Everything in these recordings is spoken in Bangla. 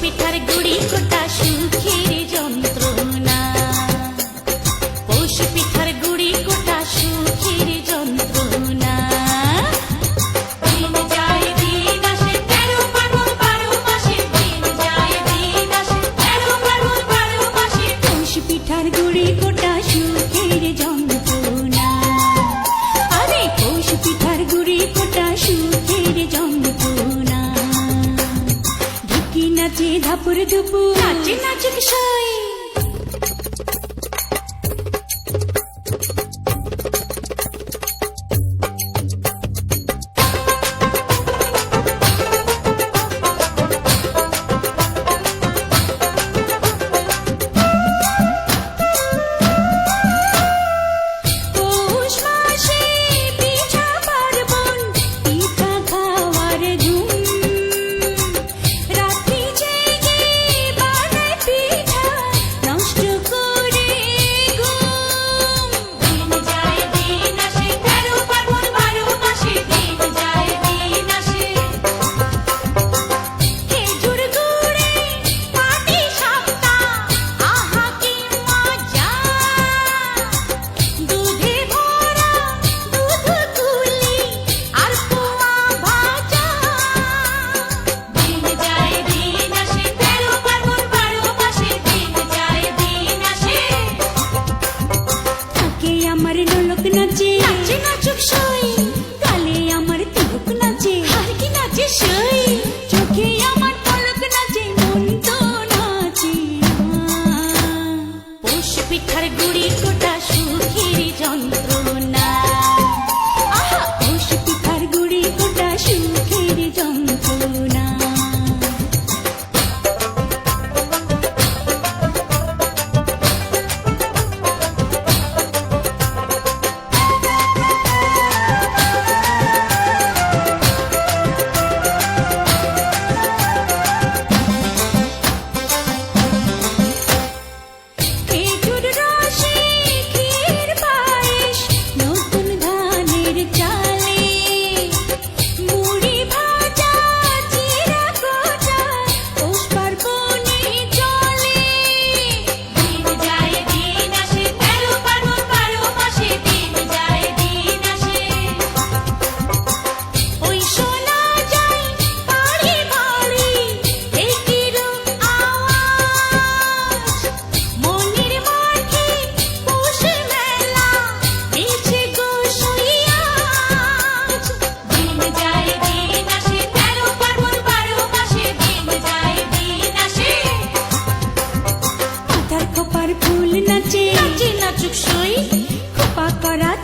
পিঠার গুড়ি কোটা সুখের ধাপুর ধুপু নাচে নাচে কিশোরী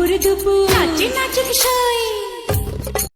দুপুর দুপুর নাচে নাচে সই